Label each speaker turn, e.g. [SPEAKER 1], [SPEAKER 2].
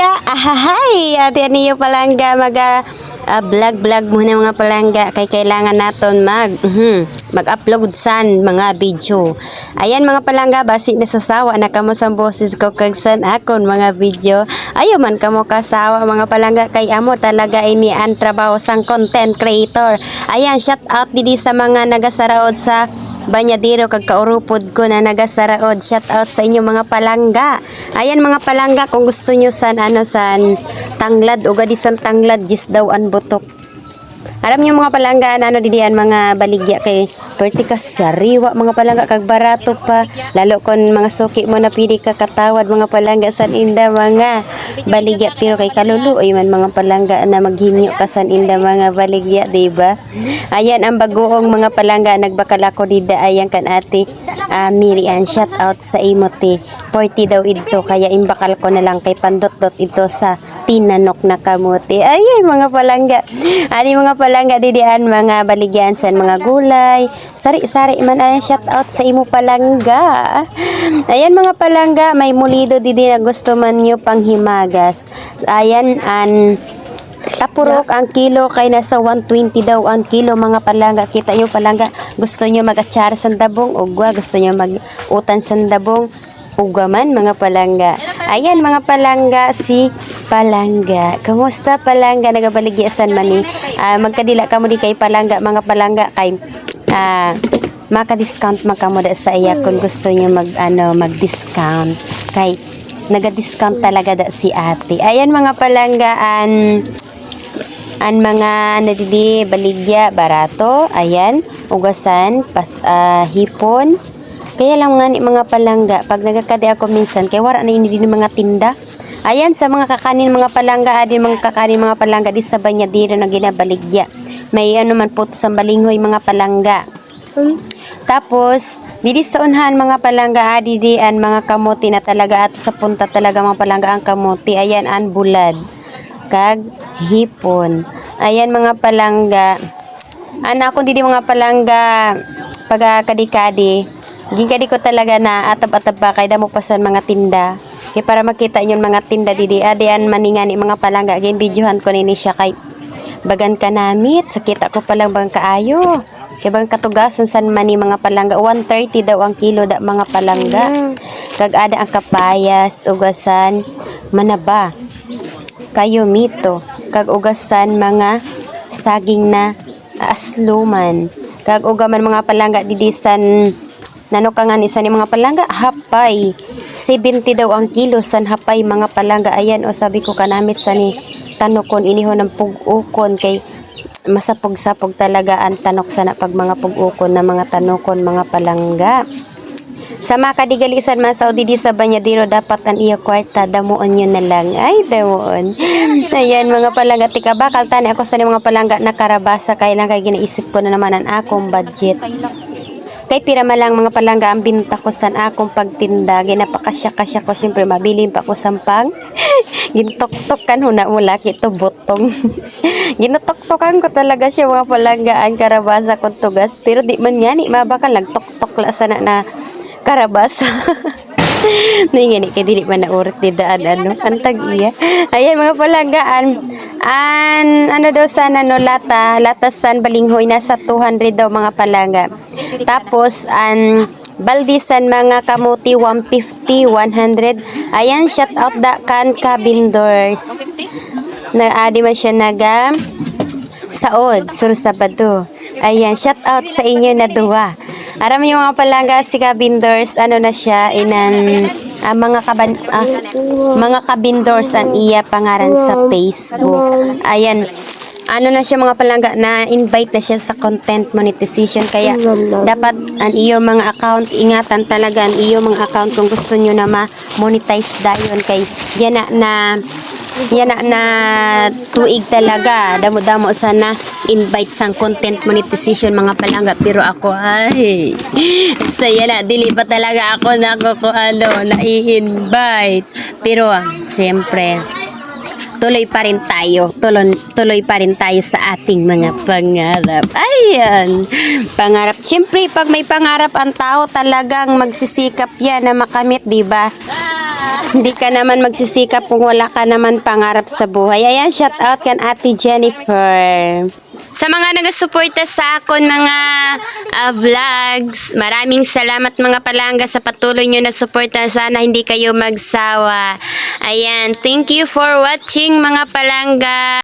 [SPEAKER 1] palangga. Ahahay! Ate niyo palangga maga ah, vlog vlog muna mga palangga kay kailangan naton mag mhm, mag-upload san mga video. Ayan mga palangga basi nasasawa na kamo sa boses ko kag san akon mga video. Ayo man kamo kasawa mga palangga kay amo talaga ini ang trabaho sang content creator. Ayan shout out didi sa mga nagasaraod sa Banyadero kag kaurupod ko na nagasaraod. Shout out sa inyo mga palangga. Ayan mga palangga kung gusto nyo san ano san tanglad o gadisan tanglad jis daw an butok. Aram nyo mga palangga ano didian mga baligya kay perti ka sariwa mga palangga kag barato pa. Lalo kon mga suki mo na pili ka katawad mga palangga san inda mga baligya. Pero kay kaluluoy man mga palangga na maghimyo ka san inda mga baligya di ba? Ayan ang bagoong mga palangga nagbakal ako dida ayan kan ate ah, Miriam shout out sa imoti 40 daw ito kaya imbakal ko na lang kay pandot-dot ito sa tinanok na kamuti. Ay, ay, mga palangga. Ani mga palangga didian mga baligyan sa mga gulay. Sari-sari man ay shout out sa imo palangga. Ayan mga palangga, may mulido didi na gusto man nyo panghimagas. Ayan an Tapurok ang kilo kay nasa 120 daw ang kilo mga palangga. Kita nyo palangga, gusto nyo mag-atsara sa dabong, ugwa, gusto nyo mag-utan sa dabong, ugwa man mga palangga. Ayan mga palangga, si Palangga. Kamusta Palangga? Nagabaligyasan man ni. Ah, magkadila ka mo di kay Palangga, mga palangga kay ah, maka-discount man ka mo da sa iya kung gusto nyo mag, ano, mag-discount. Kay naga-discount talaga da si ate. Ayan mga palanggaan an mga nadidi baligya barato ayan ugasan pas ah, hipon kaya lang nga ni mga palangga pag nagakadi ako minsan kay wala na ini mga tinda ayan sa mga kakanin mga palangga adin mga kakanin mga palangga di sa banyadiro na ginabaligya may ano man po sa balinghoy mga palangga tapos, didi sa unhan mga palangga adi di an mga kamote na talaga at sa punta talaga mga palangga ang kamote. Ayan an bulad. Kag hipon. Ayan mga palangga. Ana ako didi mga palangga pag kadikadi. Gingkadi ko talaga na atab-atab pa kay damo pasan mga tinda. Kay para makita yun mga tinda didi. Adi an maningani mga palangga. Game videohan ko nini siya kay bagan ka namit. Sakita ko palang bang kaayo. Kay bang katugasan san man ni mga palangga 130 daw ang kilo da mga palangga. Kag ada ang kapayas, ugasan, manaba. Kayo mito. Kag ugasan mga saging na asluman. Kag ugaman mga palangga didisan nano ka nga ni mga palangga hapay 70 daw ang kilo san hapay mga palangga. Ayan o sabi ko kanamit sa ni tanokon iniho ng pugukon kay masapog-sapog talaga ang tanok sana pag mga pugukon na mga tanokon mga palangga. Sa mga kadigalisan man sa di sa Banyadero dapat ang iya kwarta damuon nyo na lang. Ay damuon. Ayan mga palangga tika bakal tani ako sa mga palangga na karabasa kaya lang kay ginaisip ko na naman ang akong budget kay pira man lang mga palangga ang binta ko san akong pagtinda. Ginapakasya-kasya ko syempre mabilin pa ko sampang gintok-tok kan huna mo laki to botong ginutok-tokan ko talaga siya mga palangga ang karabasa kong tugas. Pero di man nga ni mabakal nagtok-tok la sana na karabasa. Ningani kay dili man naurat di daan ano antag iya. Ayan mga palanggaan. An ano daw sana no lata, lata san balinghoy nasa 200 daw mga palangga. Tapos an baldisan mga kamuti 150, 100. Ayan shout out da kan kabindors. Na adi man siya naga saod sur Sabado. Ayan, shout out sa inyo na duwa. Aram yung mga palangga si Kabindors, ano na siya, inan ah, mga kaban ah, mga kabindors an iya pangaran sa Facebook. Ayan, ano na siya mga palangga na invite na siya sa content monetization kaya dapat ang iyo mga account ingatan talaga ang iyo mga account kung gusto niyo na ma-monetize dayon kay yan na, na yan na, na tuig talaga. Damo-damo sana invite sang content monetization mga palangga. Pero ako ay saya na. Dili pa talaga ako na ako ano, na-invite. Pero siyempre, tuloy pa rin tayo. Tuloy, tuloy pa rin tayo sa ating mga pangarap. Ayan. Pangarap. Siyempre, pag may pangarap ang tao, talagang magsisikap yan na makamit, di ba? Hindi ka naman magsisikap kung wala ka naman pangarap sa buhay. Ayan, shout out kan Ate Jennifer. Sa mga nagasuporta sa akon mga ah, vlogs, maraming salamat mga palangga sa patuloy nyo na suporta. Sana hindi kayo magsawa. Ayan, thank you for watching mga palangga.